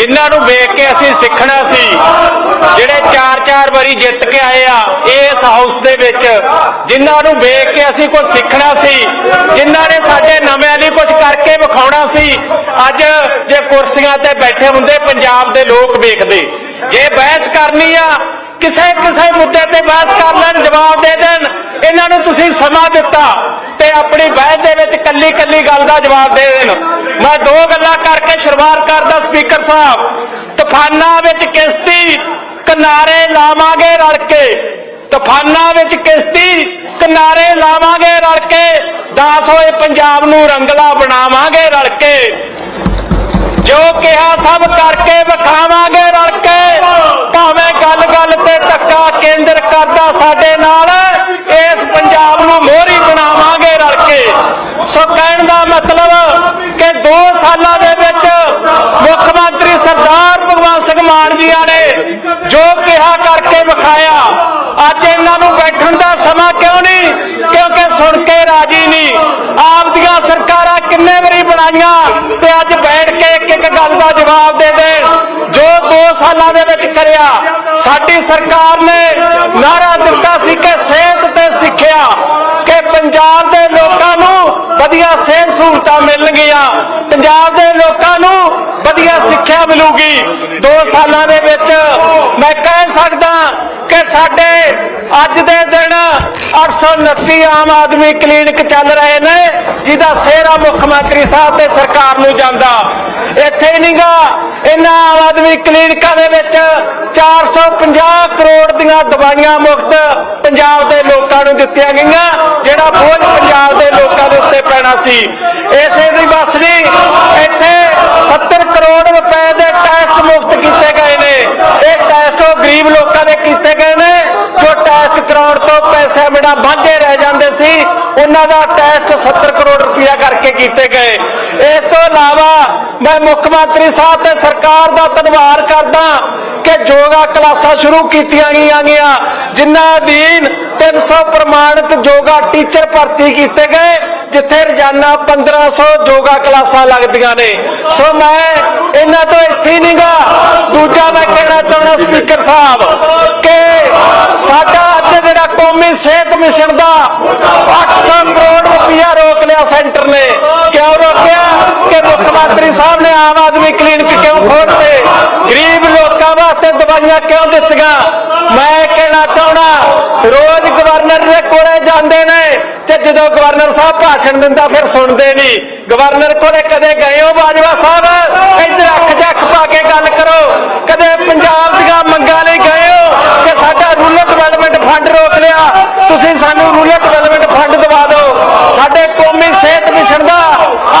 ਜਿਨ੍ਹਾਂ ਨੂੰ ਵੇਖ ਕੇ ਅਸੀਂ ਸਿੱਖਣਾ ਸੀ, ਜਿਹੜੇ ਚਾਰ ਚਾਰ ਵਾਰੀ ਜਿੱਤ ਕੇ ਆਏ ਆ ਇਸ ਹਾਊਸ ਦੇ ਵਿੱਚ, ਜਿਨ੍ਹਾਂ ਨੂੰ ਵੇਖ ਕੇ ਅਸੀਂ ਕੁਝ ਸਿੱਖਣਾ ਸੀ, ਜਿਨ੍ਹਾਂ ਨੇ ਸਾਡੇ ਨਵਿਆਂ ਲਈ ਕੁਝ ਕਰਕੇ ਵਿਖਾਉਣਾ ਸੀ, ਅੱਜ ਜੇ ਕੁਰਸੀਆਂ ਤੇ ਬੈਠੇ ਹੁੰਦੇ ਪੰਜਾਬ ਦੇ ਲੋਕ ਵੇਖਦੇ। ਜੇ ਬਹਿਸ ਕਰਨੀ ਆ ਕਿਸੇ ਕਿਸੇ ਮੁੱਦੇ ਤੇ ਬਹਿਸ ਕਰ ਲੈਣ, ਜਵਾਬ ਦੇ ਦੇਣ। ਇਹਨਾਂ ਨੂੰ ਤੁਸੀਂ ਸਮਾਂ ਦਿੱਤਾ ਤੇ ਆਪਣੀ ਬਹਿਸ ਦੇ ਵਿੱਚ ਕੱਲੀ ਕੱਲੀ ਗੱਲ ਦਾ ਜਵਾਬ ਦੇ ਦੇਣ। ਮੈਂ ਦੋ ਗੱਲਾਂ ਕਰਕੇ ਸ਼ੁਰੂਆਤ ਕਰਦਾ, ਸਪੀਕਰ ਸਾਹਿਬ। ਤੂਫਾਨਾਂ ਵਿੱਚ ਕਿਸ਼ਤੀ, ਕਿਨਾਰੇ ਲਾਵਾਂਗੇ ਰਲ ਕੇ। ਤੂਫਾਨਾਂ ਵਿੱਚ ਕਿਸ਼ਤੀ, ਕਿਨਾਰੇ ਲਾਵਾਂਗੇ ਰਲ ਕੇ। ਦਾਸ ਹੋਏ ਪੰਜਾਬ ਨੂੰ ਰੰਗਲਾ ਬਣਾਵਾਂਗੇ ਰਲ ਕੇ। ਜੋ ਕਿਹਾ ਸਭ ਕਰਕੇ ਵਿਖਾਵਾਂਗੇ ਰਲ ਕੇ। ਭਾਵੇਂ ਗੱਲ ਗੱਲ ਤੇ ਧੱਕਾ ਕੇਂਦਰ ਕਰਦਾ ਸਾਡੇ ਨਾਲ, ਇਸ ਪੰਜਾਬ ਨੂੰ ਮੋਹਰੀ ਬਣਾਵਾਂਗੇ ਰਲ ਕੇ। ਸੋ ਕਹਿਣ ਦਾ ਮਤਲਬ ਕਿ 2 ਸਾਲਾਂ ਦੇ ਵਿੱਚ ਮੁੱਖ ਮੰਤਰੀ ਸਰਦਾਰ ਭਗਵੰਤ ਸਿੰਘ ਮਾਨ ਜੀਆਂ ਨੇ ਜੋ ਕਿਹਾ ਕਰਕੇ ਵਿਖਾਇਆ। ਅੱਜ ਇਹਨਾਂ ਨੂੰ ਬੈਠਣ ਦਾ ਸਮਾਂ ਕਿਉਂ ਨਹੀਂ? ਕਿਉਂਕਿ ਸੁਣ ਕੇ ਰਾਜੀ ਨਹੀਂ। ਆਪ ਦੀਆਂ ਸਰਕਾਰਾਂ ਕਿੰਨੇ ਵਾਰੀ ਬਣਾਈਆਂ ਤੇ ਅੱਜ ਬੈਠ ਕੇ ਇੱਕ ਇੱਕ ਗੱਲ ਦਾ ਜਵਾਬ ਦੇ ਦੇਣ ਜੋ 2 ਸਾਲਾਂ ਦੇ ਵਿੱਚ ਕਰਿਆ, ਸਾਡੀ ਸਰਕਾਰ ਨੇ ਨਾਰਾ ਦਿੱਤਾ ਸੀ ਕਿ ਸਿਹਤ ਤੇ ਸਿੱਖਿਆ, ਕਿ ਪੰਜਾਬ ਦੇ ਲੋਕਾਂ ਨੂੰ ਵਧੀਆ ਸਿਹਤ ਸਹੂਲਤਾਂ ਮਿਲਣਗੀਆਂ। ਪੰਜਾਬ ਦੇ ਲੋਕਾਂ ਨੂੰ ਵਧੀਆ ਸਿੱਖਿਆ ਮਿਲੂਗੀ। 2 ਸਾਲਾਂ ਦੇ ਵਿੱਚ ਮੈਂ ਕਹਿ ਸਕਦਾ ਕਿ ਸਾਡੇ ਅੱਜ ਦੇ ਦਿਨ 829 ਆਮ ਆਦਮੀ ਕਲੀਨਿਕ ਚੱਲ ਰਹੇ ਨੇ, ਜਿਹਦਾ ਸਿਹਰਾ ਮੁੱਖ ਮੰਤਰੀ ਸਾਹਿਬ ਤੇ ਸਰਕਾਰ ਨੂੰ ਜਾਂਦਾ। ਇੱਥੇ ਨਹੀਂਗਾ, ਇਹਨਾਂ ਆਮ ਆਦਮੀ ਕਲੀਨਿਕਾਂ ਦੇ ਵਿੱਚ 450 ਕਰੋੜ ਦੀਆਂ ਦਵਾਈਆਂ ਮੁਫਤ ਪੰਜਾਬ ਦੇ ਲੋਕਾਂ ਨੂੰ ਦਿੱਤੀਆਂ ਗਈਆਂ, ਜਿਹੜਾ ਬੋਝ ਪੰਜਾਬ ਦੇ ਸੀ। ਇਸੇ ਦੀ ਬਸ ਨਹੀਂ ਇੱਥੇ 70 ਕਰੋੜ ਰੁਪਏ ਦੇ ਟੈਸਟ ਮੁਫਤ ਕੀਤੇ ਗਏ ਨੇ। ਇਹ ਟੈਸਟ ਉਹ ਗਰੀਬ ਲੋਕਾਂ ਦੇ ਕੀਤੇ ਗਏ ਨੇ, ਜੋ ਟੈਸਟ ਕਰਾਉਣ ਤੋਂ ਪੈਸੇ ਬਿਨਾਂ ਵਾਂਝੇ ਰਹਿ ਜਾਂਦੇ ਸੀ। ਉਹਨਾਂ ਦਾ ਟੈਸਟ 70 ਕਰੋੜ ਰੁਪਇਆ ਕਰਕੇ ਕੀਤੇ ਗਏ। ਇਸ ਤੋਂ ਇਲਾਵਾ ਮੈਂ ਮੁੱਖ ਮੰਤਰੀ ਸਾਹਿਬ ਤੇ ਸਰਕਾਰ ਦਾ ਧੰਨਵਾਦ ਕਰਦਾ ਕਿ ਯੋਗਾ ਕਲਾਸਾਂ ਸ਼ੁਰੂ ਕੀਤੀਆਂ ਗਈਆਂ ਗਈਆਂ, ਜਿਨ੍ਹਾਂ ਅਧੀਨ 300 ਪ੍ਰਮਾਣਿਤ ਯੋਗਾ ਟੀਚਰ ਭਰਤੀ ਕੀਤੇ ਗਏ, ਜਿੱਥੇ ਰੋਜ਼ਾਨਾ 1500 ਯੋਗਾ ਕਲਾਸਾਂ ਲੱਗਦੀਆਂ ਨੇ। ਸੋ ਮੈਂ ਇਹਨਾਂ ਤੋਂ ਇੱਥੇ ਨਹੀਂਗਾ ਦੂਜਾ ਮੈਂ ਕਹਿਣਾ ਚਾਹੁੰਦਾ ਸਪੀਕਰ ਸਾਹਿਬ ਕਿ ਸਾਡਾ ਅੱਜ ਜਿਹੜਾ ਕੌਮੀ ਸਿਹਤ ਮਿਸ਼ਨ ਦਾ 800 ਕਰੋੜ ਰੁਪਇਆ ਰੋਕ ਲਿਆ ਸੈਂਟਰ ਨੇ। ਕਿਉਂ ਰੋਕਿਆ? ਕਿ ਮੁੱਖ ਮੰਤਰੀ ਸਾਹਿਬ ਨੇ ਆਮ ਆਦਮੀ ਕਲੀਨਿਕ ਕਿਉਂ ਖੋਲ੍ਹਤੇ ਗਰੀਬ ਲੋਕਾਂ ਵਾਸਤੇ ਦਵਾਈਆਂ ਕਿਉਂ ਦਿੱਤੀਆਂ? ਮੈਂ ਕਹਿਣਾ ਚਾਹੁੰਦਾ ਰੋਜ਼ ਗਵਰਨਰ ਦੇ ਕੋਲੇ ਜਾਂਦੇ ਨੇ ਤੇ ਜਦੋਂ ਗਵਰਨਰ ਸਾਹਿਬ ਭਾਸ਼ਣ ਦਿੰਦਾ ਫਿਰ ਸੁਣਦੇ ਨਹੀਂ। ਗਵਰਨਰ ਕੋਲੇ ਕਦੇ ਗਏ ਹੋ ਬਾਜਵਾ ਸਾਹਿਬ? ਇੱਧਰ ਅੱਖ ਜੱਖ ਪਾ ਕੇ ਗੱਲ ਕਰੋ। ਕਦੇ ਪੰਜਾਬ ਦੀਆਂ ਮੰਗਾਂ ਲਈ ਗਏ ਹੋ ਕਿ ਸਾਡਾ ਰੂਰਲ ਡਿਵੈਲਪਮੈਂਟ ਫੰਡ ਰੋਕ ਲਿਆ? ਤੁਸੀਂ ਸਾਨੂੰ ਰੂਰਲ ਡਿਵੈਲਪਮੈਂਟ ਫੰਡ ਦਵਾ ਦਿਓ। ਸਾਡੇ ਕੌਮੀ ਸਿਹਤ ਮਿਸ਼ਨ ਦਾ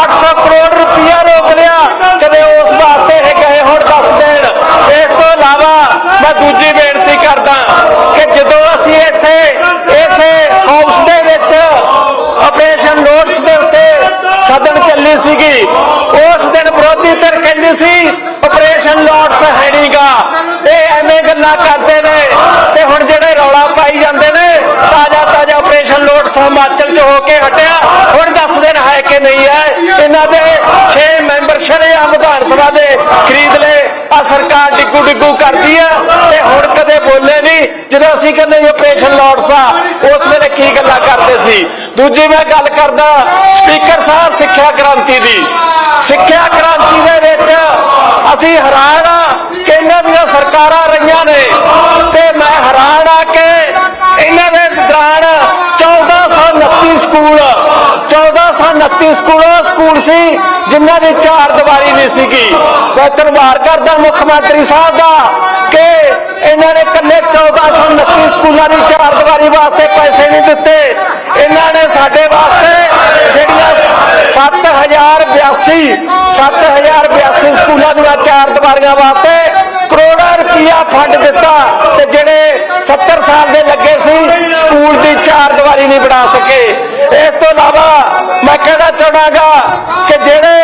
800 ਕਰੋੜ ਰੁਪਇਆ ਰੋਕ ਲਿਆ। ਕਦੇ ਉਸ ਵਾਸਤੇ ਇਹ ਗਏ ਹੁਣ ਦੱਸ ਦੇਣ। ਇਸ ਤੋਂ ਇਲਾਵਾ ਮੈਂ ਦੂਜੀ ਬੇਨਤੀ ਕਰਦਾ ਕਿ ਜਦੋਂ ਅਸੀਂ ਇੱਥੇ ਇਸੇ ਹਾਊਸ ਦੇ ਵਿੱਚ ਆਪਰੇਸ਼ਨ ਨੋਟਸ ਦੇ ਉੱਤੇ ਸਦਨ ਚੱਲੀ ਸੀਗੀ। ਉਸ ਦਿਨ ਵਿਰੋਧੀ ਧਿਰ ਕਹਿੰਦੀ ਸੀ ਆਪਰੇਸ਼ਨ ਲੋਟਸ ਹੈ ਨਹੀਂਗਾ ਇਹ ਐਵੇਂ ਗੱਲਾਂ ਕਰਦੇ ਨੇ ਤੇ ਹੁਣ ਜਿਹੜੇ ਰੌਲਾ ਪਾਈ ਜਾਂਦੇ ਨੇ ਤਾਜ਼ਾ ਤਾਜ਼ਾ ਆਪਰੇਸ਼ਨ ਲੋਟਸ ਹਿਮਾਚਲ ਚ ਹੋ ਕੇ ਹਟਿਆ। ਹੁਣ ਦੱਸ ਦਿਨ ਹੈ ਕਿ ਨਹੀਂ ਹੈ। ਇਹਨਾਂ ਦੇ 6 ਮੈਂਬਰ ਸ਼ਰੇਆਮ ਵਿਧਾਨ ਸਭਾ ਦੇ ਖਰੀਦ ਲਏ ਆ ਸਰਕਾਰ ਡਿੱਗੂ ਡਿੱਗੂ ਕਰਦੀ ਆ ਤੇ ਹੁਣ ਕਦੇ ਬੋਲੇ ਨਹੀਂ ਜਦੋਂ ਅਸੀਂ ਕਹਿੰਦੇ ਆਪਰੇਸ਼ਨ ਨੋਟਸ ਆ ਉਸ ਵੇਲੇ ਕੀ ਗੱਲਾਂ ਕਰਦੇ ਸੀ? ਦੂਜੀ ਮੈਂ ਗੱਲ ਕਰਦਾ ਸਪੀਕਰ ਸਾਹਿਬ ਸਿੱਖਿਆ ਕ੍ਰਾਂਤੀ ਦੀ। ਸਿੱਖਿਆ ਕ੍ਰਾਂਤੀ ਦੇ ਵਿੱਚ ਅਸੀਂ ਹੈਰਾਨ ਆ ਕਿ ਇਹਨਾਂ ਦੀਆਂ ਸਰਕਾਰਾਂ ਰਹੀਆਂ ਨੇ ਤੇ ਮੈਂ ਹੈਰਾਨ ਆ ਕਿ ਇਹਨਾਂ ਦੇ ਦੌਰਾਨ 1429 ਸਕੂਲ 1429 ਸਕੂਲ ਉਹ ਸਕੂਲ ਸੀ, ਜਿਨ੍ਹਾਂ ਦੀ ਚਾਰ ਦੀਵਾਰੀ ਨਹੀਂ ਸੀਗੀ। ਮੈਂ ਧੰਨਵਾਦ ਕਰਦਾ ਮੁੱਖ ਮੰਤਰੀ ਸਾਹਿਬ ਦਾ ਕਿ ਇਹਨਾਂ ਨੇ ਕੱਲੇ 1429 ਸਕੂਲਾਂ ਦੀ ਚਾਰ ਦੀਵਾਰੀ ਵਾਸਤੇ ਪੈਸੇ ਨਹੀਂ ਦਿੱਤੇ। ਇਹਨਾਂ ਨੇ ਸਾਡੇ ਵਾਸਤੇ ਜਿਹੜੀਆਂ 7082 7082 ਸਕੂਲਾਂ ਦੀਆਂ ਚਾਰ ਦੀਵਾਰੀਆਂ ਵਾਸਤੇ ਕਰੋੜਾਂ ਰੁਪਇਆ ਫੰਡ ਦਿੱਤਾ ਤੇ ਜਿਹੜੇ 70 ਸਾਲ ਦੇ ਲੱਗੇ ਸੀ, ਸਕੂਲ ਦੀ ਚਾਰ ਦੀਵਾਰੀ ਨਹੀਂ ਬਣਾ ਸਕੇ। ਇਸ ਤੋਂ ਇਲਾਵਾ ਮੈਂ ਕਹਿਣਾ ਚਾਹਣਾਗਾ ਕਿ ਜਿਹੜੇ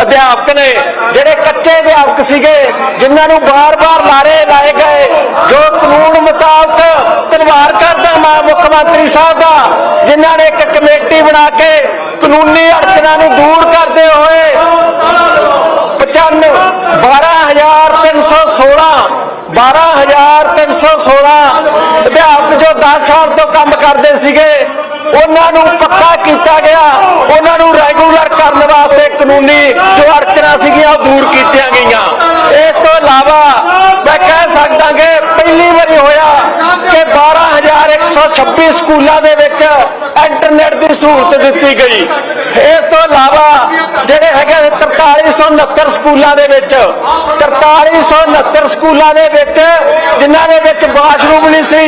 ਅਧਿਆਪਕ ਨੇ, ਜਿਹੜੇ ਕੱਚੇ ਅਧਿਆਪਕ ਸੀਗੇ, ਜਿਨ੍ਹਾਂ ਨੂੰ ਬਾਰ-ਬਾਰ ਲਾਰੇ ਲਾਏ ਗਏ, ਜੋ ਕਾਨੂੰਨ ਮੁਤਾਬਕ ਧੰਨਵਾਦ ਕਰਦਾ ਮੈਂ ਮੁੱਖ ਮੰਤਰੀ ਸਾਹਿਬ ਦਾ, ਜਿਨ੍ਹਾਂ ਨੇ ਇੱਕ ਕਮੇਟੀ ਬਣਾ ਕੇ ਕਾਨੂੰਨੀ ਅੜਚਨਾਂ ਨੂੰ ਦੂਰ ਕਰਦੇ ਹੋਏ 95 12316 12316 ਅਧਿਆਪਕ ਜੋ 10 ਸਾਲ ਤੋਂ ਕੰਮ ਕਰਦੇ ਸੀਗੇ ਉਹਨਾਂ ਨੂੰ ਪੱਕਾ ਕੀਤਾ ਗਿਆ। ਉਹਨਾਂ ਨੂੰ ਰੈਗੂਲਰ ਕਰਨ ਵਾਸਤੇ ਕਾਨੂੰਨੀ ਜੋ ਅੜਚਣਾ ਸੀਗੀਆਂ ਉਹ ਦੂਰ ਕੀਤੀਆਂ ਗਈਆਂ। ਇਸ ਤੋਂ ਇਲਾਵਾ ਮੈਂ ਕਹਿ ਸਕਦਾ ਕਿ ਪਹਿਲੀ ਵਾਰੀ ਹੋਇਆ ਕਿ 12126 ਸਕੂਲਾਂ ਦੇ ਵਿੱਚ ਇੰਟਰਨੈਟ ਦੀ ਸਹੂਲਤ ਦਿੱਤੀ ਗਈ। ਇਸ ਤੋਂ ਇਲਾਵਾ ਜਿਹੜੇ ਹੈਗੇ ਨੇ 4369 ਸਕੂਲਾਂ ਦੇ ਵਿੱਚ 4369 ਸਕੂਲਾਂ ਦੇ ਵਿੱਚ, ਜਿਨ੍ਹਾਂ ਦੇ ਵਿੱਚ ਵਾਸ਼ਰੂਮ ਨਹੀਂ ਸੀ,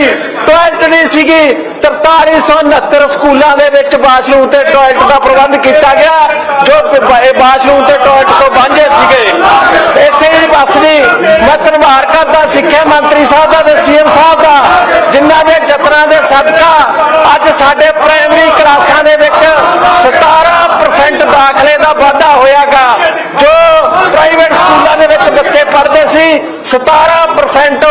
ਟਾਇਲਟ ਨਹੀਂ ਸੀਗੀ 4369 ਸਕੂਲਾਂ ਦੇ ਵਿੱਚ ਵਾਸ਼ਰੂਮ ਤੇ ਟਾਇਲਟ ਦਾ ਪ੍ਰਬੰਧ ਕੀਤਾ ਗਿਆ, ਜੋ ਇਹ ਵਾਸ਼ਰੂਮ ਤੇ ਟਾਇਲਟ ਤੋਂ ਵਾਂਝੇ ਸੀਗੇ। ਇੱਥੇ ਹੀ ਬਸ ਨਹੀਂ ਮੈਂ ਧੰਨਵਾਦ ਕਰਦਾ ਸਿੱਖਿਆ ਮੰਤਰੀ ਸਾਹਿਬ ਦਾ ਤੇ ਸੀਐਮ ਸਾਹਿਬ ਦਾ, ਜਿਨ੍ਹਾਂ ਦੇ ਯਤਨਾਂ ਦੇ ਸਦਕਾ ਅੱਜ ਸਾਡੇ ਪ੍ਰਾਇਮਰੀ ਕਲਾਸਾਂ ਦੇ ਵਿੱਚ 17% ਦਾ ਵਾਧਾ ਜੋ ਪ੍ਰਾਈਵੇਟ ਸਕੂਲਾਂ ਦੇ ਵਿੱਚ ਬੱਚੇ ਪੜ੍ਹਦੇ ਸੀ 17%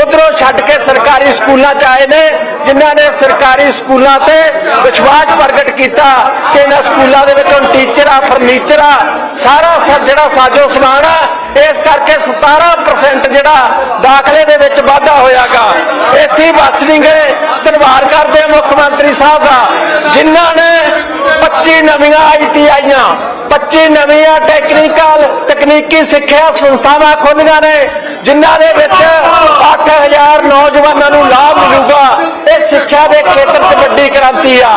ਉਧਰੋਂ ਛੱਡ ਕੇ ਸਰਕਾਰੀ ਸਕੂਲਾਂ ਚ ਆਏ ਨੇ, ਜਿਨ੍ਹਾਂ ਨੇ ਸਰਕਾਰੀ ਸਕੂਲਾਂ ਤੇ ਵਿਸ਼ਵਾਸ ਪ੍ਰਗਟ ਕੀਤਾ ਕਿ ਇਹਨਾਂ ਸਕੂਲਾਂ ਦੇ ਵਿੱਚ ਹੁਣ ਟੀਚਰ ਆ, ਫਰਨੀਚਰ ਆ, ਸਾਰਾ ਜਿਹੜਾ ਸਾਜੋ ਸਮਾਨ ਆ, ਇਸ ਕਰਕੇ 17% ਜਿਹੜਾ ਦਾਖਲੇ ਦੇ ਵਿੱਚ ਵਾਧਾ ਹੋਇਆਗਾ। ਇੱਥੇ ਹੀ ਬਸ ਨਹੀਂ ਗਏ ਧੰਨਵਾਦ ਕਰਦੇ ਮੁੱਖ ਮੰਤਰੀ ਸਾਹਿਬ ਦਾ, ਜਿਨ੍ਹਾਂ ਨੇ 25 ਨਵੀਆਂ ਆਈਟੀਆਈਆਂ 25 ਨਵੀਆਂ ਟੈਕਨੀਕਲ ਤਕਨੀਕੀ ਸਿੱਖਿਆ ਸੰਸਥਾਵਾਂ ਖੋਲੀਆਂ ਨੇ, ਜਿਨ੍ਹਾਂ ਦੇ ਵਿੱਚ 8000 ਨੌਜਵਾਨਾਂ ਨੂੰ ਲਾਭ ਮਿਲੂਗਾ ਇਹ ਸਿੱਖਿਆ ਦੇ ਖੇਤਰ 'ਚ ਵੱਡੀ ਕ੍ਰਾਂਤੀ ਆ।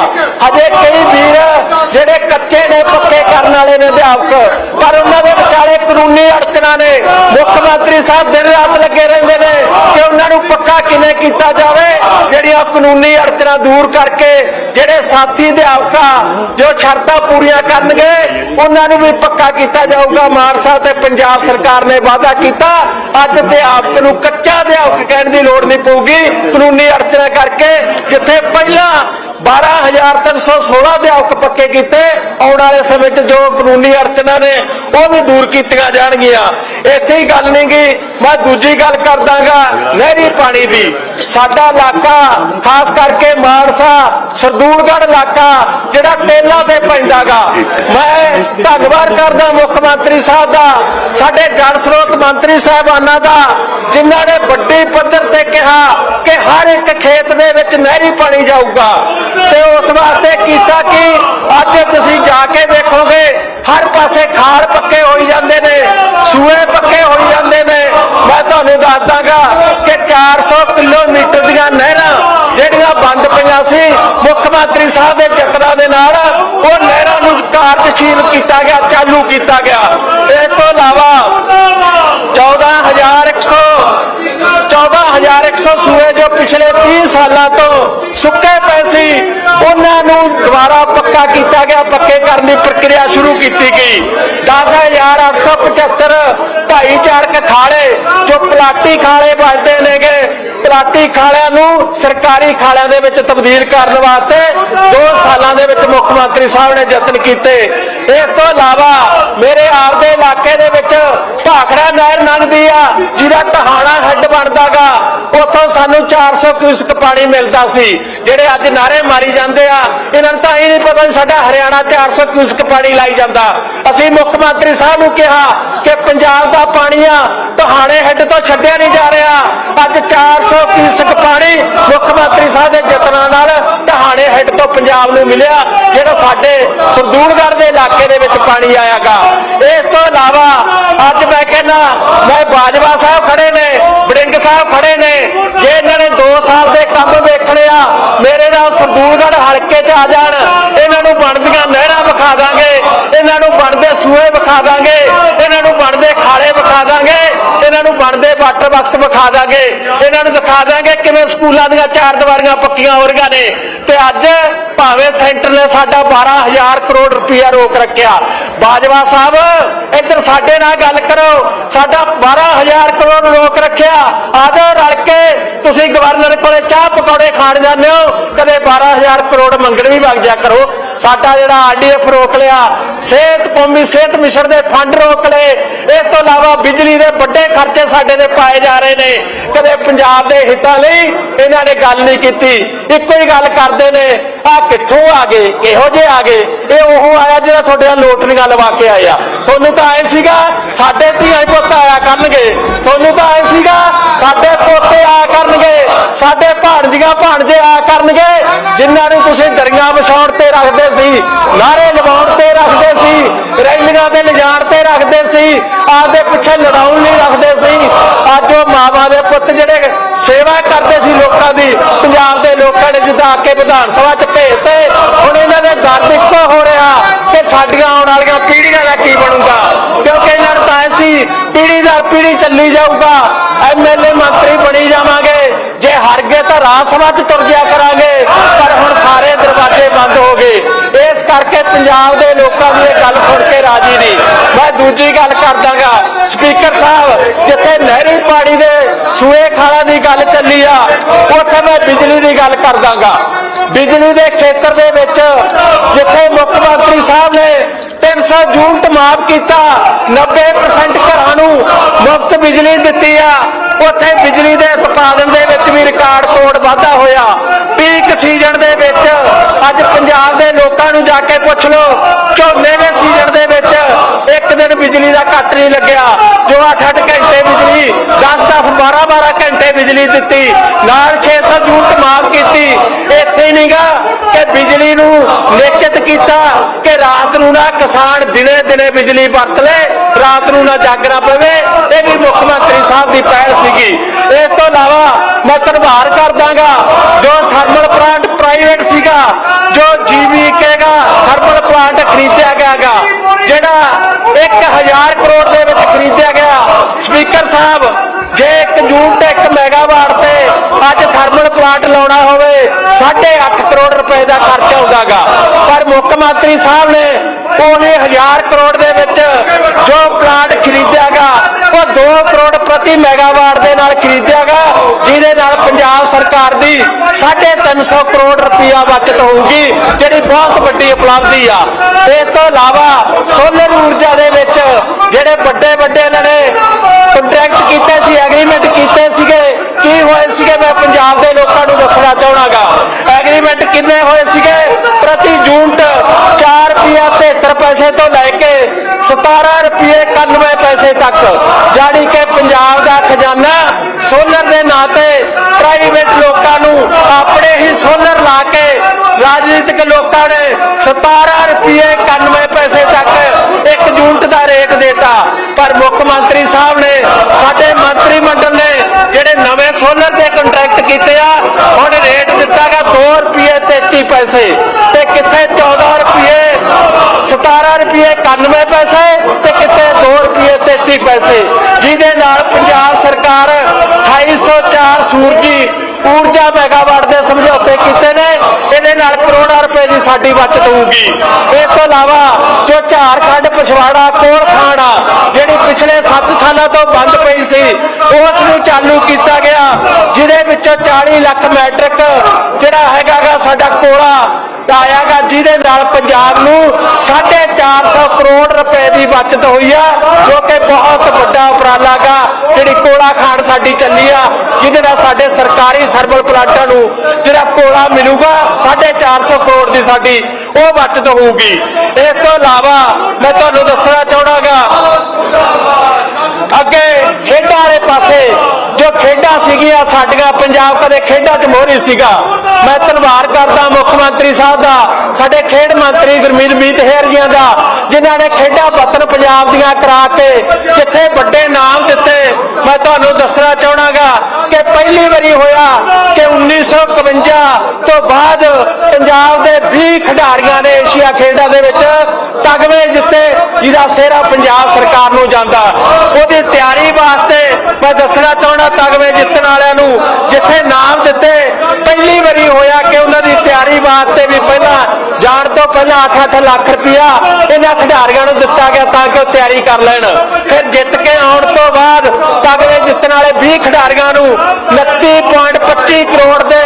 ਹਜੇ ਕਈ ਵੀਰ ਜਿਹੜੇ ਕੱਚੇ ਨੇ, ਪੱਕੇ ਕਰਨ ਵਾਲੇ ਨੇ ਅਧਿਆਪਕ, ਪਰ ਉਹਨਾਂ ਦੇ ਵਿਚਾਲੇ ਕਾਨੂੰਨੀ ਅੜਚਣਾ ਨੇ। ਮੁੱਖ ਮੰਤਰੀ ਸਾਹਿਬ ਦਿਨ ਰਾਤ ਲੱਗੇ ਰਹਿੰਦੇ ਨੇ ਕਿ ਉਹਨਾਂ ਨੂੰ ਪੱਕਾ ਕਿਵੇਂ ਕੀਤਾ ਜਾਵੇ। ਜਿਹੜੀਆਂ ਕਾਨੂੰਨੀ ਅੜਚਣਾ ਦੂਰ ਕਰਕੇ ਜਿਹੜੇ ਸਾਥੀ ਅਧਿਆਪਕ ਜੋ ਸ਼ਰਤਾਂ ਪੂਰੀਆਂ ਕਰਨਗੇ, ਉਹਨਾਂ ਨੂੰ ਵੀ ਪੱਕਾ ਕੀਤਾ ਜਾਊਗਾ। ਮਾਨਸਾ ਤੇ ਪੰਜਾਬ ਸਰਕਾਰ ਨੇ ਵਾਅਦਾ ਕੀਤਾ, ਅੱਜ ਅਧਿਆਪਕ ਨੂੰ ਕੱਚਾ ਅਧਿਆਪਕ ਕਹਿਣ ਦੀ ਲੋੜ ਨਹੀਂ ਪਊਗੀ। ਕਾਨੂੰਨੀ ਅੜਚਣਾ ਕਰਕੇ ਜਿੱਥੇ ਪਹਿਲਾਂ 12316 ਅਧਿਆਪਕ ਪੱਕੇ ਕੀਤੇ। ਆਉਣ ਵਾਲੇ ਸਮੇਂ 'ਚ ਜੋ ਕਾਨੂੰਨੀ ਅੜਚਣਾ ਨੇ ਉਹ ਵੀ ਦੂਰ ਕੀਤੀਆਂ ਜਾਣਗੀਆਂ। ਇੱਥੇ ਹੀ ਗੱਲ ਨਹੀਂ ਗੀ ਮੈਂ ਦੂਜੀ ਗੱਲ ਕਰਦਾਗਾ ਨਹਿਰੀ ਪਾਣੀ ਦੀ। ਸਾਡਾ ਇਲਾਕਾ, ਖਾਸ ਕਰਕੇ ਮਾਨਸਾ, ਸਰਦੂਲਗੜ੍ਹ ਇਲਾਕਾ, ਜਿਹੜਾ ਟੇਲਾ ਤੇ ਪੈਂਦਾਗਾ। ਮੈਂ ਧੰਨਵਾਦ ਕਰਦਾ ਮੁੱਖ ਮੰਤਰੀ ਸਾਹਿਬ ਦਾ, ਸਾਡੇ ਜਲ ਸਰੋਤ ਮੰਤਰੀ ਸਾਹਿਬਾਨਾਂ ਦਾ, ਜਿਨ੍ਹਾਂ ਨੇ ਵੱਡੀ ਪੱਧਰ ਤੇ ਕਿਹਾ ਕਿ ਹਰ ਇੱਕ ਖੇਤ ਦੇ ਵਿੱਚ ਨਹਿਰੀ ਪਾਣੀ ਜਾਊਗਾ। ਤੇ ਉਸ ਵਾਸਤੇ ਕੀਤਾ ਕਿ? ਅੱਜ ਤੁਸੀਂ ਜਾ ਕੇ ਵੇਖੋਗੇ, ਹਰ ਪਾਸੇ ਖਾਰ ਪੱਕੇ ਹੋਈ ਜਾਂਦੇ ਨੇ, ਸੂਏ ਪੱਕੇ ਹੋਈ ਜਾਂਦੇ ਨੇ। ਮੈਂ ਤੁਹਾਨੂੰ ਦੱਸ ਦਾਂਗਾ ਕਿ 400 ਕਿਲੋਮੀਟਰ ਦੀਆਂ ਨਹਿਰਾਂ ਜਿਹੜੀਆਂ ਬੰਦ ਪਈਆਂ ਸੀ, ਮੁੱਖ ਮੰਤਰੀ ਸਾਹਿਬ ਦੇ ਚੱਕਰਾਂ ਦੇ ਨਾਲ ਉਹ ਨਹਿਰਾਂ ਨੂੰ ਕਾਰਜਸ਼ੀਲ ਕੀਤਾ ਗਿਆ, ਚਾਲੂ ਕੀਤਾ ਗਿਆ। ਇਸ ਤੋਂ ਇਲਾਵਾ 14100 14100 ਸੂਏ ਜੋ ਪਿਛਲੇ 30 ਸਾਲਾਂ ਤੋਂ ਸੁੱਕੇ ਪਏ ਸੀ, ਉਹਨਾਂ ਨੂੰ ਦੁਬਾਰਾ ਪੱਕਾ ਕੀਤਾ ਗਿਆ, ਪੱਕੇ ਕਰਨ ਦੀ ਪ੍ਰਕਿਰਿਆ ਸ਼ੁਰੂ ਕੀਤੀ ਗਈ। 10875 ਭਾਈਚਾਰਕ ਖਾਲੇ ਜੋ ਪਲਾਟੀ ਖਾਲੇ ਵੱਜਦੇ ਨੇਗੇ ਪਲਾਟੀ ਖਾਲਿਆਂ ਨੂੰ ਸਰਕਾਰੀ ਖਾਲਿਆਂ ਦੇ ਵਿੱਚ ਤਬਦੀਲ ਕਰਨ ਵਾਸਤੇ 2 ਸਾਲਾਂ ਦੇ ਵਿੱਚ ਮੁੱਖ ਮੰਤਰੀ ਸਾਹਿਬ ਨੇ ਯਤਨ ਕੀਤੇ। ਇਸ ਤੋਂ ਇਲਾਵਾ ਮੇਰੇ ਆਪਦੇ ਇਲਾਕੇ ਦੇ ਵਿੱਚ ਭਾਖੜਾ ਨਹਿਰ ਲੰਘਦੀ ਆ, ਜਿਹਦਾ ਟਹਾਣਾ ਹੈੱਡ ਬਣਦਾਗਾ। ਉੱਥੋਂ ਸਾਨੂੰ 400 ਕਿਊਸਕ ਪਾਣੀ ਮਿਲਦਾ ਸੀ। ਜਿਹੜੇ ਅੱਜ ਨਾਰੇ ਮਾਰੀ ਜਾਂਦੇ ਆ, ਇਹਨਾਂ ਨੂੰ ਤਾਂ ਇਹ ਨਹੀਂ ਪਤਾ ਸਾਡਾ ਹਰਿਆਣਾ 400 ਕਿਊਸਕ ਪਾਣੀ ਲਾਈ ਜਾਂਦਾ। ਅਸੀਂ ਮੁੱਖ ਮੰਤਰੀ ਸਾਹਿਬ ਨੂੰ ਕਿਹਾ ਕਿ ਪੰਜਾਬ ਦਾ ਪਾਣੀ ਆ ਟਹਾਣੇ ਹੈੱਡ ਤੋਂ ਛੱਡਿਆ ਨਹੀਂ ਜਾ ਰਿਹਾ। ਅੱਜ 400 ਕਿਊਸਕ ਪਾਣੀ ਮੁੱਖ ਮੰਤਰੀ ਸਾਹਿਬ ਦੇ ਯਤਨਾਂ ਨਾਲ ਟਹਾਣੇ ਹੈੱਡ ਤੋਂ ਪੰਜਾਬ ਨੂੰ ਮਿਲਿਆ, ਜਿਹੜਾ ਸਾਡੇ ਸਰਦੂਲਗੜ੍ਹ ਦੇ ਇਲਾਕੇ ਦੇ ਵਿੱਚ ਪਾਣੀ ਆਇਆਗਾ। ਇਸ ਤੋਂ ਇਲਾਵਾ ਅੱਜ ਮੈਂ ਕਹਿੰਦਾ, ਮੈਂ ਬਾਜਵਾ ਸਾਹਿਬ ਖੜੇ ਨੇ, ਬੜਿੰਗ ਸਾਹਿਬ ਖੜੇ ਨੇ, ਜੇ ਇਹਨਾਂ ਨੇ 2 ਸਾਲ ਦੇ ਕੰਮ ਮੇਰੇ ਨਾਲ ਸਰਦੂਲਗੜ੍ਹ ਹਲਕੇ 'ਚ ਆ ਜਾਣ। ਇਹਨਾਂ ਨੂੰ ਬਣਦੀਆਂ ਨਹਿਰਾਂ ਵਿਖਾ ਦਾਂਗੇ। ਇਹਨਾਂ ਨੂੰ ਬਣਦੇ ਸੂਏ ਵਿਖਾ ਦਾਂਗੇ। ਇਹਨਾਂ ਨੂੰ ਬਣਦੇ ਖਾਲੇ ਵਿਖਾ ਦਾਂਗੇ। ਇਹਨਾਂ ਨੂੰ ਬਣਦੇ ਵਾਟਰ ਬਾਕਸ ਵਿਖਾ ਦਾਂਗੇ। ਇਹਨਾਂ ਨੂੰ ਦਿਖਾ ਦਾਂਗੇ ਕਿਵੇਂ ਸਕੂਲਾਂ ਦੀਆਂ ਚਾਰ ਦੀਵਾਰੀਆਂ ਪੱਕੀਆਂ ਹੋ ਰਹੀਆਂ ਨੇ। ਤੇ ਅੱਜ ਭਾਵੇਂ ਸੈਂਟਰ ਨੇ ਸਾਡਾ 12000 ਕਰੋੜ ਰੁਪਇਆ ਰੋਕ ਰੱਖਿਆ। ਬਾਜਵਾ ਸਾਹਿਬ, ਇੱਧਰ ਸਾਡੇ ਨਾਲ ਗੱਲ ਕਰੋ। ਸਾਡਾ 12000 ਕਰੋੜ ਰੋਕ ਰੱਖਿਆ। ਆਜੋ ਰਲ ਕੇ ਤੁਸੀਂ ਗਵਰਨਰ ਕੋਲੇ ਚਾਹ ਪਕੌੜੇ ਖਾਣ ਜਾਂਦੇ ਹੋ, ਕਦੇ 12000 ਕਰੋੜ ਮੰਗਣ ਵੀ ਵਗ ਜਾ ਕਰੋ। ਸਾਡਾ ਜਿਹੜਾ ਆਰਡੀਐਫ ਰੋਕ ਲਿਆ, ਸਿਹਤ ਕੌਮੀ ਸਿਹਤ ਮਿਸ਼ਨ ਦੇ ਫੰਡ ਰੋਕ ਲਏ, ਇਸ ਤੋਂ ਇਲਾਵਾ ਬਿਜਲੀ ਦੇ ਵੱਡੇ ਖਰਚੇ ਸਾਡੇ ਦੇ ਪਾਏ ਜਾ ਰਹੇ ਨੇ। ਕਦੇ ਪੰਜਾਬ ਦੇ ਹਿੱਤਾਂ ਲਈ ਇਹਨਾਂ ਨੇ ਗੱਲ ਨਹੀਂ ਕੀਤੀ। ਇੱਕੋ ਹੀ ਗੱਲ ਕਰਦੇ ਨੇ ਆ ਕਿੱਥੋਂ ਆ ਗਏ? ਕਿਹੋ ਜਿਹੇ ਆ ਗਏ? ਇਹ ਉਹ ਆਇਆ ਜਿਹੜਾ ਤੁਹਾਡੇ ਨਾਲ ਲੋਟਰੀਆਂ ਲਵਾ ਕੇ ਆਇਆ। ਤੁਹਾਨੂੰ ਤਾਂ ਐ ਸੀਗਾ, ਸਾਡੇ ਧੀਆਂ ਪੁੱਤ ਆਇਆ ਕਰਨਗੇ। ਤੁਹਾਨੂੰ ਤਾਂ ਐ ਸੀਗਾ, ਸਾਡੇ ਪੋਤੇ ਆਇਆ ਕਰਨਗੇ। ਸਾਡੇ ਭਾਣਜੀਆਂ, ਭਾਣਜੇ ਆਇਆ ਕਰਨਗੇ। ਜਿਨ੍ਹਾਂ ਨੂੰ ਤੁਸੀਂ ਦਰੀਆਂ ਵਿਛਾਉਣ ਤੇ ਰੱਖਦੇ ਸੀ ਨਾਰੇ ਲਵਾਉਣ ਤੇ ਰੱਖਦੇ ਸੀ, ਰੈਲੀਆਂ ਤੇ ਲਿਜਾਣ ਤੇ ਰੱਖਦੇ ਸੀ, ਆਪਦੇ ਪਿੱਛੇ ਲੜਾਉਣ ਲਈ ਰੱਖਦੇ ਸੀ। ਅੱਜ ਉਹ ਮਾਵਾਂ ਦੇ ਪੁੱਤ ਜਿਹੜੇ ਸੇਵਾ ਕਰਦੇ ਸੀ ਲੋਕਾਂ ਦੀ। ਪੰਜਾਬ ਦੇ ਲੋਕਾਂ ਨੇ ਜਿੱਦਾਂ ਕੇ ਵਿਧਾਨ ਸਭਾ ਚ ਭੇਜਤੇ, ਹੁਣ ਇਹਨਾਂ ਦੇ ਦਰਦ ਇੱਕੋ ਹੋ ਰਿਹਾ ਕਿ ਸਾਡੀਆਂ ਆਉਣ ਵਾਲੀਆਂ ਪੀੜ੍ਹੀਆਂ ਦਾ ਕੀ ਬਣੂਗਾ। ਕਿਉਂਕਿ ਇਹਨਾਂ ਨੂੰ ਤਾਂ ਸੀ, ਪੀੜ੍ਹੀ ਦਾ ਪੀੜ੍ਹੀ ਚੱਲੀ ਜਾਊਗਾ ਐਮਐਲਏ ਮੰਤਰੀ ਬਣੀ ਜਾਵਾਂਗੇ। ਜੇ ਹਾਰ ਗਏ ਤਾਂ ਰਾਜ ਸਭਾ ਚ ਤੁਰ ਜਿਆ ਕਰਾਂਗੇ, ਪਰ ਹੁਣ ਸਾਰੇ ਦਰਵਾਜ਼ੇ ਬੰਦ ਹੋ ਗਏ। ਇਸ ਕਰਕੇ ਪੰਜਾਬ ਦੇ ਲੋਕਾਂ ਦੀ ਇਹ ਗੱਲ ਸੁਣ ਕੇ ਰਾਜ ਨਹੀਂ ਮੈਂ ਦੂਜੀ ਗੱਲ ਕਰ ਦਾਂਗਾ ਸਪੀਕਰ ਸਾਹਿਬ ਜਿੱਥੇ ਨਹਿਰੀ ਪਾਣੀ ਦੇ ਸੂਏ ਖਾਲਾਂ ਦੀ ਗੱਲ ਚੱਲੀ ਆ ਉੱਥੇ ਮੈਂ ਬਿਜਲੀ ਦੀ ਗੱਲ ਕਰ ਦਾਂਗਾ ਬਿਜਲੀ ਦੇ ਖੇਤਰ ਦੇ ਵਿੱਚ ਜਿੱਥੇ ਮੁੱਖ ਮੰਤਰੀ ਸਾਹਿਬ ਨੇ 300 ਯੂਨਿਟ ਮਾਫ ਕੀਤਾ 90% ਘਰਾਂ ਨੂੰ ਮੁਫਤ ਬਿਜਲੀ ਦਿੱਤੀ ਆ। ਉੱਥੇ ਬਿਜਲੀ ਦੇ ਉਤਪਾਦਨ ਦੇ ਵਿੱਚ ਵੀ ਰਿਕਾਰਡ ਤੋੜ ਵਾਧਾ ਹੋਇਆ। ਪੀਕ ਸੀਜ਼ਨ ਦੇ ਵਿੱਚ ਅੱਜ ਪੰਜਾਬ ਦੇ ਲੋਕਾਂ ਨੂੰ ਜਾ ਕੇ ਪੁੱਛ ਲਓ, ਝੋਨੇ ਦੇ ਸੀਜ਼ਨ ਦੇ ਬਿਜਲੀ ਦਾ ਕੱਟ ਨਹੀਂ ਲੱਗਿਆ। ਜੋ 8-8 ਘੰਟੇ ਬਿਜਲੀ 10-10 12-12 ਘੰਟੇ ਬਿਜਲੀ ਦਿੱਤੀ। ਨਾਲ 600 ਯੂਨਿਟ ਮਾਫ ਕੀਤੀ। ਇੱਥੇ ਹੀ ਨਹੀਂਗਾ ਕਿ ਬਿਜਲੀ ਨੂੰ ਨਿਸ਼ਚਿਤ ਕੀਤਾ ਕਿ ਰਾਤ ਨੂੰ ਨਾ ਕਿਸਾਨ ਦਿਨੇ ਦਿਨੇ ਬਿਜਲੀ ਵਰਤ ਲੈ, ਰਾਤ ਨੂੰ ਨਾ ਜਾਗਣਾ ਪਵੇ। ਇਹ ਵੀ ਮੁੱਖ ਮੰਤਰੀ ਸਾਹਿਬ ਦੀ ਪਹਿਲ ਸੀਗੀ। ਇਸ ਤੋਂ ਇਲਾਵਾ ਮੈਂ ਧੰਨਵਾਦ ਕਰ ਦਾਂਗਾ ਜੋ ਥਰਮਲ ਪਲਾਂਟ ਪ੍ਰਾਈਵੇਟ ਸੀਗਾ, ਜੋ ਜੀਵੀਕੇ ਦਾ ਥਰਮਲ ਪਲਾਂਟ ਖਰੀਦਿਆ ਗਿਆਗਾ, ਜਿਹੜਾ ਇੱਕ 1000 ਕਰੋੜ ਦੇ ਵਿੱਚ ਖਰੀਦਿਆ ਗਿਆ। ਸਪੀਕਰ ਸਾਹਿਬ, ਜੇ 1 ਯੂਨਿਟ 1 ਮੈਗਾਵਾਟ ਤੇ ਅੱਜ ਥਰਮਲ ਪਲਾਂਟ ਲਾਉਣਾ ਹੋਵੇ 8.5 ਕਰੋੜ ਰੁਪਏ ਦਾ ਖਰਚ ਆਉਂਦਾਗਾ ਪਰ ਮੁੱਖ ਮੰਤਰੀ ਸਾਹਿਬ ਨੇ ਉਹਨੇ 1000 ਕਰੋੜ ਦੇ ਵਿੱਚ ਜੋ ਪਲਾਂਟ ਖਰੀਦਿਆਗਾ, ਉਹ 2 ਕਰੋੜ ਪ੍ਰਤੀ ਮੈਗਾਵਾਟ ਦੇ ਨਾਲ ਖਰੀਦਿਆਗਾ, ਜਿਹਦੇ ਨਾਲ ਪੰਜਾਬ ਸਰਕਾਰ ਦੀ 350 ਕਰੋੜ ਰੁਪਇਆ ਬਚਤ ਹੋਊਗੀ, ਜਿਹੜੀ ਬਹੁਤ ਵੱਡੀ ਉਪਲਬਧੀ ਆ। ਇਸ ਤੋਂ ਇਲਾਵਾ ਸੋਲਰ ਊਰਜਾ ਦੇ ਵਿੱਚ ਜਿਹੜੇ ਵੱਡੇ ਵੱਡੇ ਇਹਨਾਂ ਨੇ ਕੰਟਰੈਕਟ ਕੀਤੇ ਸੀ ਐਗਰੀਮੈਂਟ ਕੀਤੇ ਕੀ ਹੋਏ ਸੀਗੇ, ਮੈਂ ਪੰਜਾਬ ਦੇ ਲੋਕਾਂ ਨੂੰ ਦੱਸਣਾ ਚਾਹਣਾਗਾ। ਐਗਰੀਮੈਂਟ ਕਿੰਨੇ ਹੋਏ ਸੀਗੇ? ਪ੍ਰਤੀ ਯੂਨਿਟ 4 ਰੁਪਿਆ 73 ਪੈਸੇ ਤੋਂ ਲੈ ਕੇ 17 ਰੁਪਏ 91 ਪੈਸੇ ਤੱਕ, ਜਾਣੀ ਕਿ ਪੰਜਾਬ ਦਾ ਖਜ਼ਾਨਾ ਸੋਲਰ ਦੇ ਨਾਂ ਤੇ ਪ੍ਰਾਈਵੇਟ ਲੋਕਾਂ ਨੂੰ ਆਪਣੇ ਹੀ ਸੋਲਰ ਲਾ ਕੇ ਰਾਜਨੀਤਿਕ ਲੋਕਾਂ ਨੇ 17 ਰੁਪਏ 91 ਪੈਸੇ ਤੱਕ ਇੱਕ ਯੂਨਿਟ ਦਾ ਰੇਟ ਦਿੱਤਾ। ਪਰ ਮੁੱਖ ਮੰਤਰੀ ਸਾਹਿਬ ਨੇ ਸਾਡੇ ਮੰਤਰੀ ਮੰਡਲ ਨੇ ਜਿਹੜੇ ਨਵੇਂ ਸੋਲਰ ਦੇ ਕੰਟਰੈਕਟ ਕੀਤੇ ਆ। ਹੁਣ ਰੇਟ ਦਿੱਤਾ ਗਿਆ 2 ਰੁਪਏ 33 ਪੈਸੇ। ਤੇ ਕਿੱਥੇ 14 ਰੁਪਏ 17 ਰੁਪਏ 91 ਪੈਸੇ ਤੇ ਕਿੱਥੇ 2 ਰੁਪਏ 33 ਪੈਸੇ। ਜਿਹਦੇ ਨਾਲ ਪੰਜਾਬ ਸਰਕਾਰ 2804 ਸੂਰਜੀ ਊਰਜਾ ਮੈਗਾਵਾਟ ਦੇ ਸਮਝੌਤੇ ਕੀਤੇ ਨੇ। ਇਹਦੇ ਨਾਲ ਕਰੋੜਾਂ ਰੁਪਏ ਦੀ ਸਾਡੀ ਬਚਤ ਹੋਊਗੀ। ਇਸ ਤੋਂ ਇਲਾਵਾ ਜੋ ਝਾਰਖੰਡ, ਪਛਵਾੜਾ, ਕੋਲ ਖਾਣਾ, ਜਿਹੜੀ ਪਿਛਲੇ 7 ਸਾਲਾਂ ਤੋਂ ਬੰਦ ਪਈ ਸੀ, ਉਸ ਨੂੰ ਚਾਲੂ ਕੀਤਾ ਗਿਆ, ਜਿਹਦੇ ਵਿੱਚੋਂ 40 ਲੱਖ ਮੈਟ੍ਰਿਕ ਜਿਹੜਾ ਹੈਗਾਗਾ ਸਾਡਾ ਕੋਲਾ ਆਇਆਗਾ, ਜਿਹਦੇ ਨਾਲ ਪੰਜਾਬ ਨੂੰ 450 ਕਰੋੜ ਰੁਪਏ ਦੀ ਬਚਤ ਹੋਈ ਆ, ਜੋ ਕਿ ਬਹੁਤ ਵੱਡਾ ਉਪਰਾਲਾ ਗਾ। ਜਿਹੜੀ ਕੋਲਾ ਖਾਣ ਸਾਡੀ ਚੱਲੀ ਆ, ਜਿਹਦੇ ਨਾਲ ਸਾਡੇ ਸਰਕਾਰੀ ਥਰਮਲ ਪਲਾਂਟਾਂ ਨੂੰ, ਜਿਹੜਾ ਕੋਲਾ ਮਿਲੂਗਾ 450 ਕਰੋੜ ਦੀ ਸਾਡੀ, ਉਹ ਬਚਤ ਹੋਊਗੀ। ਇਸ ਤੋਂ ਇਲਾਵਾ ਮੈਂ ਤੁਹਾਨੂੰ ਦੱਸਣਾ ਚਾਹਣਾਗਾ ਅੱਗੇ ਖੇਡਾਂ ਵਾਲੇ ਪਾਸੇ ਜੋ ਖੇਡਾਂ ਸੀਗੀਆਂ ਸਾਡੀਆਂ, ਪੰਜਾਬ ਕਦੇ ਖੇਡਾਂ 'ਚ ਮੋਹਰੀ ਸੀਗਾ। ਮੈਂ ਧੰਨਵਾਦ ਕਰਦਾ ਮੁੱਖ ਮੰਤਰੀ ਸਾਹਿਬ ਦਾ, ਸਾਡੇ ਖੇਡ ਮੰਤਰੀ ਗੁਰਮੀਤ ਮੀਤ ਹੇਰੀਆਂ ਦਾ, ਜਿਨ੍ਹਾਂ ਨੇ ਖੇਡਾਂ ਵਤਨ ਪੰਜਾਬ ਦੀਆਂ ਕਰਾ ਕੇ ਜਿੱਥੇ ਵੱਡੇ ਨਾਮ ਦਿੱਤੇ। ਮੈਂ ਤੁਹਾਨੂੰ ਦੱਸਣਾ ਚਾਹਣਾਗਾ ਕਿ ਪਹਿਲੀ ਵਾਰੀ ਹੋਇਆ ਕਿ 1951 ਤੋਂ ਬਾਅਦ ਪੰਜਾਬ ਦੇ 20 ਖਿਡਾਰੀਆਂ ਨੇ ਏਸ਼ੀਆ ਖੇਡਾਂ ਦੇ ਵਿੱਚ ਤਗਮੇ ਜਿੱਤੇ, ਜਿਹਦਾ ਸਿਹਰਾ ਪੰਜਾਬ ਸਰਕਾਰ ਨੂੰ ਜਾਂਦਾ। ਉਹਦੀ ਤਿਆਰੀ ਵਾਸਤੇ ਮੈਂ ਦੱਸਣਾ ਚਾਹਣਾ ਤਗਮੇ ਜਿੱਤਣ ਵਾਲਿਆਂ ਨੂੰ ਜਿੱਥੇ ਨਾਮ ਦਿੱਤੇ, ਪਹਿਲੀ ਵਾਰੀ ਹੋਇਆ ਕਿ ਉਹਨਾਂ ਦੀ ਤਿਆਰੀ ਵਾਸਤੇ ਵੀ ਪਹਿਲਾਂ ਪਹਿਲਾਂ 8-8 ਲੱਖ ਰੁਪਇਆ ਇਹਨਾਂ ਖਿਡਾਰੀਆਂ ਨੂੰ ਦਿੱਤਾ ਗਿਆ ਤਾਂ ਕਿ ਉਹ ਤਿਆਰੀ ਕਰ ਲੈਣ ਫਿਰ ਜਿੱਤ ਕੇ ਆਉਣ ਤੋਂ ਬਾਅਦ ਤਗਮੇ ਜਿੱਤਣ ਜਿੱਤਣ ਵਾਲੇ 20 ਖਿਡਾਰੀਆਂ ਨੂੰ 29.25 ਕਰੋੜ ਦੇ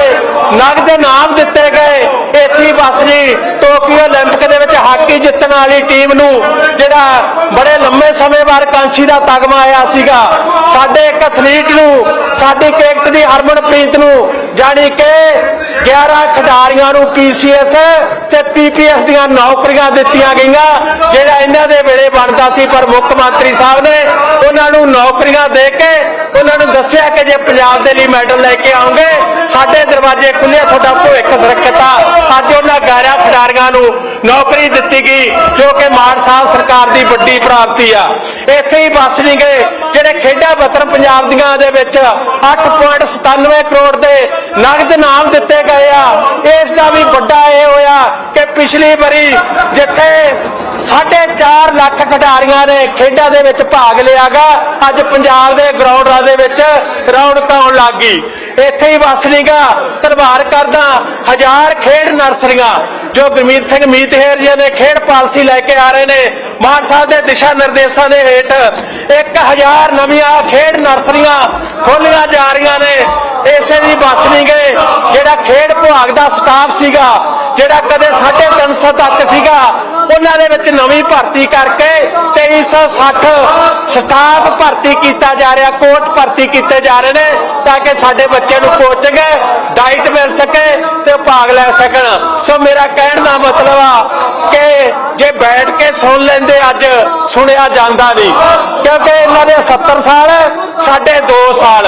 ਨਗਦ ਇਨਾਮ ਦਿੱਤੇ ਗਏ ਇੱਥੇ ਬਸਨੀ ਟੋਕੀਓ 올림픽 ਦੇ ਵਿੱਚ ਹਾਕੀ ਜਿੱਤਣ ਵਾਲੀ ਟੀਮ ਨੂੰ ਜਿਹੜਾ ਬੜੇ ਲੰਮੇ ਸਮੇਂ ਬਾਅਦ ਕਾਂਸੀ ਦਾ ਤਗਮਾ ਆਇਆ ਸੀਗਾ ਸਾਡੇ ਇੱਕ ਐਥਲੀਟ ਨੂੰ ਸਾਡੀ ਕ੍ਰਿਕਟ ਦੀ ਹਰਮਨਪ੍ਰੀਤ ਨੂੰ ਜਾਣੀ ਕਿ 11 ਖਿਡਾਰੀਆਂ ਨੂੰ ਪੀਸੀਐਸ ਤੇ ਪੀਪੀਐਸ ਦੀਆਂ ਨੌਕਰੀਆਂ ਦਿੱਤੀਆਂ ਗਈਆਂ, ਜਿਹੜਾ ਇਹਨਾਂ ਦੇ ਵੇਲੇ ਬਣਦਾ ਸੀ, ਪਰ ਮੁੱਖ ਮੰਤਰੀ ਸਾਹਿਬ ਨੇ ਉਹਨਾਂ ਨੂੰ ਨੌਕਰੀਆਂ ਦੇ ਕੇ ਉਹਨਾਂ ਨੂੰ ਦੱਸਿਆ ਕਿ ਜੇ ਪੰਜਾਬ ਦੇ ਲਈ ਮੈਡਲ ਲੈ ਕੇ ਆਉਂਗੇ, ਸਾਡੇ ਦਰਵਾਜ਼ੇ ਖੁੱਲੇ ਤੁਹਾਡਾ ਭਵਿੱਖ ਸੁਰੱਖਿਅਤ ਆ। ਅੱਜ ਉਹਨਾਂ 11 ਖਿਡਾਰੀਆਂ ਨੂੰ ਨੌਕਰੀ ਦਿੱਤੀ ਗਈ, ਜੋ ਕਿ ਮਾਨ ਸਾਹਿਬ ਸਰਕਾਰ ਦੀ ਵੱਡੀ ਪ੍ਰਾਪਤੀ ਆ। ਇੱਥੇ ਹੀ ਬਸ ਨਹੀਂ ਗਏ, ਜਿਹੜੇ ਖੇਡਾਂ ਵਤਨ ਪੰਜਾਬ ਦੀਆਂ ਦੇ ਵਿੱਚ 8.97 ਕਰੋੜ ਦੇ ਨਗਦ ਨਾਮ ਦਿੱਤੇ ਗਏ ਆ। ਇਸ ਦਾ ਵੀ ਵੱਡਾ ਇਹ ਹੋਇਆ ਕਿ ਪਿਛਲੀ ਵਾਰੀ ਜਿੱਥੇ 4.5 ਲੱਖ ਖਿਡਾਰੀਆਂ ਨੇ ਖੇਡਾਂ ਦੇ ਵਿੱਚ ਭਾਗ ਲਿਆਗਾ, ਅੱਜ ਪੰਜਾਬ ਦੇ ਗਰਾਊਂਡਾਂ ਦੇ ਵਿੱਚ ਰੌਣਕ ਆਉਣ ਲੱਗ ਗਈ। ਇੱਥੇ ਹੀ ਵਸ ਧੰਨਵਾਦ ਕਰਦਾ, ਹਜ਼ਾਰ ਖੇਡ ਨਰਸਰੀਆਂ, ਜੋ ਗੁਰਮੀਤ ਸਿੰਘ ਮੀਤਹੇਰ ਜੀ ਨੇ ਖੇਡ ਪਾਲਿਸੀ ਲੈ ਕੇ ਆ ਰਹੇ ਨੇ, ਮਾਨ ਸਾਹਿਬ ਦੇ ਦਿਸ਼ਾ ਨਿਰਦੇਸ਼ਾਂ ਦੇ ਹੇਠ 1000 ਨਵੀਆਂ ਖੇਡ ਨਰਸਰੀਆਂ ਖੋਲੀਆਂ ਜਾ ਰਹੀਆਂ ਨੇ। ਇਸੇ ਦੀ ਬਸ ਨਹੀਂ ਗਏ ਜਿਹੜਾ ਖੇਡ ਵਿਭਾਗ ਦਾ ਸਟਾਫ ਸੀਗਾ ਜਿਹੜਾ ਕਦੇ 350 ਤੱਕ ਸੀਗਾ, ਉਹਨਾਂ ਦੇ ਵਿੱਚ ਨਵੀਂ ਭਰਤੀ ਕਰਕੇ 2360 ਸਟਾਫ ਭਰਤੀ ਕੀਤਾ ਜਾ ਰਿਹਾ ਕੋਚ ਭਰਤੀ ਕੀਤੇ ਜਾ ਰਹੇ ਨੇ, ਤਾਂ ਕਿ ਸਾਡੇ ਬੱਚੇ ਨੂੰ ਕੋਚਿੰਗ ਡਾਈਟ ਮਿਲ ਸਕੇ ਤੇ ਭਾਗ ਲੈ ਸਕਣ। ਸੋ ਮੇਰਾ ਕਹਿਣ ਦਾ ਮਤਲਬ ਆ ਕਿ ਜੇ ਬੈਠ ਕੇ ਸੁਣ ਲੈਂਦੇ ਅੱਜ, ਸੁਣਿਆ ਜਾਂਦਾ ਨਹੀਂ। ਕਿਉਂਕਿ ਇਹਨਾਂ ਦੇ 70 ਸਾਲ ਸਾਢੇ 2 ਸਾਲ।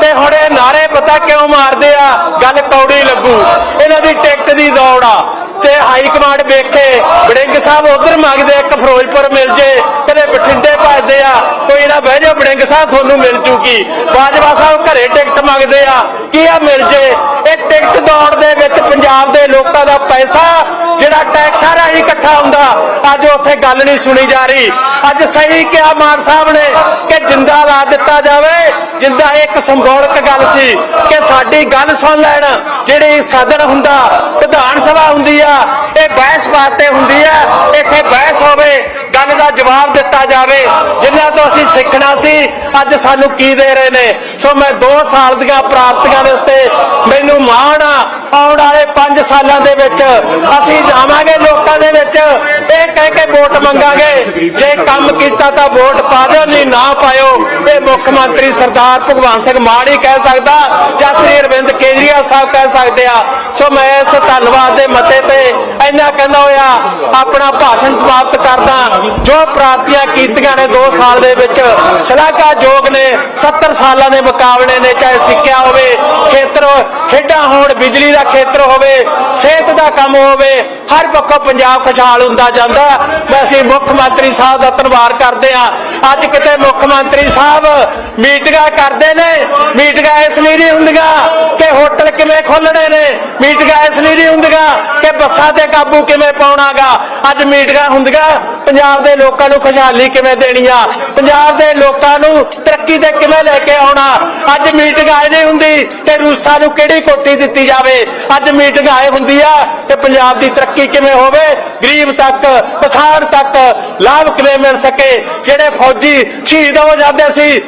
ਤੇ ਹੁਣ ਇਹ ਨਾਰੇ ਪਤਾ ਕਿਉਂ ਮਾਰਦੇ ਆ? ਗੱਲ ਕੌੜੀ ਲੱਗੂ। ਇਹਨਾਂ ਦੀ ਟਿਕਟ ਦੀ ਦੌੜ ਆ। ਤੇ ਹਾਈ ਕਮਾਂਡ ਵੇਖੇ, ਬੜਿੰਗ ਸਾਹਿਬ ਉਧਰ ਮੰਗਦੇ ਇੱਕ ਫਿਰੋਜ਼ਪੁਰ ਮਿਲ ਜੇ ਕਦੇ ਬਠਿੰਡੇ ਭੱਜਦੇ ਆ। ਕੋਈ ਨਾ ਬਹਿ ਜਾਓ, ਬੜਿੰਗ ਸਾਹਿਬ ਤੁਹਾਨੂੰ ਮਿਲ ਜੂਗੀ। ਬਾਜਵਾ ਸਾਹਿਬ ਘਰੇ ਟਿਕਟ ਮੰਗਦੇ ਆ। ਕੀ ਆ ਮਿਲ ਜੇ? ਇਹ ਟਿਕਟ ਦੌੜ ਦੇ ਵਿੱਚ ਪੰਜਾਬ ਦੇ ਲੋਕਾਂ ਦਾ ਪੈਸਾ, ਜਿਹੜਾ ਟੈਕਸਾਂ ਰਾਹੀਂ ਇਕੱਠਾ ਹੁੰਦਾ। ਅੱਜ ਉੱਥੇ ਗੱਲ ਨਹੀਂ ਸੁਣੀ ਜਾ ਰਹੀ। ਅੱਜ ਸਹੀ ਕਿਹਾ ਮਾਨ ਸਾਹਿਬ ਨੇ ਕਿ ਜਿੰਦਾ ਲਾ ਦਿੱਤਾ ਜਾਵੇ। ਜਿੰਦਾ ਇੱਕ ਸਿੰਬੋਲਿਕ ਗੱਲ ਸੀ ਕਿ ਸਾਡੀ ਗੱਲ ਸੁਣ ਲੈਣ। ਜਿਹੜੀ ਸਦਨ ਹੁੰਦਾ, ਵਿਧਾਨ ਸਭਾ ਹੁੰਦੀ ਆ, ਇਹ ਬਹਿਸ ਵਾਸਤੇ ਹੁੰਦੀ ਆ। ਇੱਥੇ ਬਹਿਸ ਹੋਵੇ ਗੱਲ ਦਾ ਜਵਾਬ ਦਿੱਤਾ ਜਾਵੇ। ਜਿਨ੍ਹਾਂ ਤੋਂ ਅਸੀਂ ਸਿੱਖਣਾ ਸੀ, ਅੱਜ ਸਾਨੂੰ ਕੀ ਦੇ ਰਹੇ ਨੇ? ਸੋ ਮੈਂ 2 ਸਾਲ ਦੀਆਂ ਪ੍ਰਾਪਤੀਆਂ ਦੇ ਉੱਤੇ ਮੈਨੂੰ ਮਾਣ ਆ, ਆਉਣ ਵਾਲੇ 5 ਸਾਲਾਂ ਦੇ ਵਿੱਚ ਅਸੀਂ ਜਾਵਾਂਗੇ ਲੋਕਾਂ ਦੇ ਵਿੱਚ। ਇਹ ਕਹਿ ਕੇ ਵੋਟ ਮੰਗਾਂਗੇ। ਜੇ ਕੰਮ ਕੀਤਾ ਤਾਂ ਵੋਟ ਪਾ ਦਿਓ, ਨਹੀਂ ਨਾ ਪਾਇਓ। ਮੁੱਖ ਮੰਤਰੀ ਸਰਦਾਰ ਭਗਵੰਤ ਸਿੰਘ ਮਾਨ ਹੀ ਕਹਿ ਸਕਦਾ, ਜਾਂ ਸ੍ਰੀ ਅਰਵਿੰਦ ਕੇਜਰੀਵਾਲ ਸਾਹਿਬ ਕਹਿ ਸਕਦੇ ਆ। ਸੋ ਮੈਂ ਇਸ ਧੰਨਵਾਦ ਦੇ ਮਤੇ ਤੇ ਇੰਨਾ ਕਹਿੰਦਾ ਹੋਇਆ, ਆਪਣਾ ਭਾਸ਼ਣ ਸਮਾਪਤ ਕਰਦਾ। ਜੋ ਪ੍ਰਾਪਤੀਆਂ ਕੀਤੀਆਂ ਨੇ 2 ਸਾਲ ਦੇ ਵਿੱਚ ਸ਼ਲਾਘਾਯੋਗ ਨੇ 70 ਸਾਲਾਂ ਦੇ ਮੁਕਾਬਲੇ ਨੇ, ਚਾਹੇ ਸਿੱਖਿਆ ਹੋਵੇ, ਖੇਤਰ ਖੇਡਾਂ ਹੋਣ, ਬਿਜਲੀ ਦਾ ਖੇਤਰ ਹੋਵੇ, ਸਿਹਤ ਦਾ ਕੰਮ ਹੋਵੇ, ਹਰ ਪੱਖੋਂ ਪੰਜਾਬ ਖੁਸ਼ਹਾਲ ਹੁੰਦਾ ਜਾਂਦਾ। ਵੈਸੇ ਮੁੱਖ ਮੰਤਰੀ ਸਾਹਿਬ ਦਾ ਧੰਨਵਾਦ ਕਰਦੇ ਆ ਅੱਜ ਕਿਤੇ ਮੁੱਖ ਮੰਤਰੀ ਸਾਹਿਬ ਮੀਟਿੰਗਾਂ ਕਰਦੇ ਨੇ, ਮੀਟਿੰਗਾਂ ਇਸ ਲਈ ਨਹੀਂ ਹੁੰਦੀਆਂ ਕਿ ਹੋਟਲ ਕਿਵੇਂ ਖੋਲਣੇ ਨੇ। ਮੀਟਿੰਗਾਂ ਇਸ ਲਈ ਨਹੀਂ ਹੁੰਦੀਆਂ ਕਿ ਬੱਸਾਂ ਤੇ ਕਾਬੂ ਕਿਵੇਂ ਪਾਉਣਾਗਾ। ਅੱਜ ਮੀਟਿੰਗਾਂ ਹੁੰਦੀਆਂ, ਪੰਜਾਬ ਦੇ ਲੋਕਾਂ ਨੂੰ ਖੁਸ਼ਹਾਲੀ ਕਿਵੇਂ ਦੇਣੀ ਆ ਪੰਜਾਬ ਦੇ ਲੋਕਾਂ ਨੂੰ ਤਰੱਕੀ ਤੇ ਕਿਵੇਂ ਲੈ ਕੇ ਆਉਣਾ? ਅੱਜ ਮੀਟਿੰਗ ਆਏ ਨਹੀਂ ਹੁੰਦੀ ਕਿ ਰੂਸਾਂ ਨੂੰ ਕਿਹੜੀ ਕੋਠੀ ਦਿੱਤੀ ਜਾਵੇ। ਅੱਜ ਮੀਟਿੰਗ ਆਏ ਹੁੰਦੀ ਆ ਕਿ ਪੰਜਾਬ ਦੀ ਤਰੱਕੀ ਕਿਵੇਂ ਹੋਵੇ, ਗਰੀਬ ਤੱਕ, ਕਿਸਾਨ ਤੱਕ ਲਾਭ ਕਿਵੇਂ ਮਿਲ ਸਕੇ। ਜਿਹੜੇ ਫੌਜੀ ਸ਼ਹੀਦ ਹੋ ਜਾਂਦੇ ਸੀ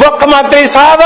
ਮੁੱਖ ਮੰਤਰੀ ਸਾਹਿਬ,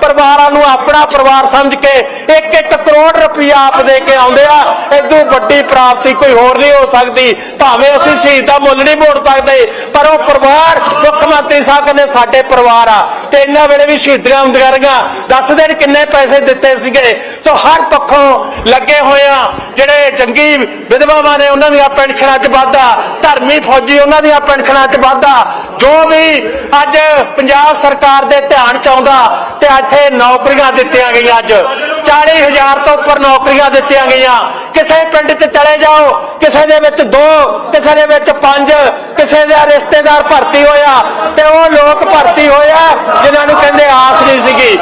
ਪਰਿਵਾਰਾਂ ਨੂੰ ਆਪਣਾ ਪਰਿਵਾਰ ਸਮਝ ਕੇ 1-1 ਕਰੋੜ ਰੁਪਇਆ ਆਪ ਦੇ ਕੇ ਆਉਂਦੇ ਆ। ਇਦੋਂ ਵੱਡੀ ਪ੍ਰਾਪਤੀ ਕੋਈ ਹੋਰ ਨਹੀਂ ਹੋ ਸਕਦੀ। ਭਾਵੇਂ ਅਸੀਂ ਸ਼ਹੀਦ ਦਾ ਮੁੱਲ ਨਹੀਂ ਮੋੜ ਸਕਦੇ, ਪਰ ਉਹ ਪਰਿਵਾਰ, ਮੁੱਖ ਮੰਤਰੀ ਸਾਹਿਬ ਕਹਿੰਦੇ ਸਾਡੇ ਪਰਿਵਾਰ ਆ। ਤੇ ਇਹਨਾਂ ਵੇਲੇ ਵੀ ਸ਼ਹੀਦੀਆਂ ਹੁੰਦੀਆਂ ਰਹੀਆਂ। ਦੱਸ ਦੇਣ ਕਿੰਨੇ ਪੈਸੇ ਦਿੱਤੇ ਸੀਗੇ। ਸੋ ਹਰ ਪੱਖੋਂ ਲੱਗੇ ਹੋਏ ਆ, ਜਿਹੜੇ ਜੰਗੀ ਵਿਧਵਾਵਾਂ ਨੇ ਉਹਨਾਂ ਦੀਆਂ ਪੈਨਸ਼ਨਾਂ 'ਚ ਵਾਧਾ, ਧਰਮੀ ਫੌਜੀ ਉਹਨਾਂ ਦੀਆਂ ਪੈਨਸ਼ਨਾਂ 'ਚ ਵਾਧਾ। ਜੋ ਵੀ ਅੱਜ ਪੰਜਾਬ ਸਰਕਾਰ ਦੇ ਧਿਆਨ ਚਾਹੁੰਦਾ ਤੇ ਇੱਥੇ ਨੌਕਰੀਆਂ ਦਿੱਤੀਆਂ ਗਈਆਂ ਅੱਜ। 40000 ਤੋਂ ਉੱਪਰ ਨੌਕਰੀਆਂ ਦਿੱਤੀਆਂ ਗਈਆਂ। ਕਿਸੇ ਪਿੰਡ 'ਚ ਚਲੇ ਜਾਓ, ਕਿਸੇ ਦੇ ਵਿੱਚ ਦੋ, ਕਿਸੇ ਦੇ ਵਿੱਚ ਪੰਜ, ਕਿਸੇ ਦਾ ਰਿਸ਼ਤੇਦਾਰ ਭਰਤੀ ਹੋਇਆ ਤੇ ਉਹ ਲੋਕ ਭਰਤੀ ਹੋਇਆ, ਜਿਨ੍ਹਾਂ ਨੂੰ ਕਹਿੰਦੇ ਆਸ ਨਹੀਂ ਸੀਗੀ।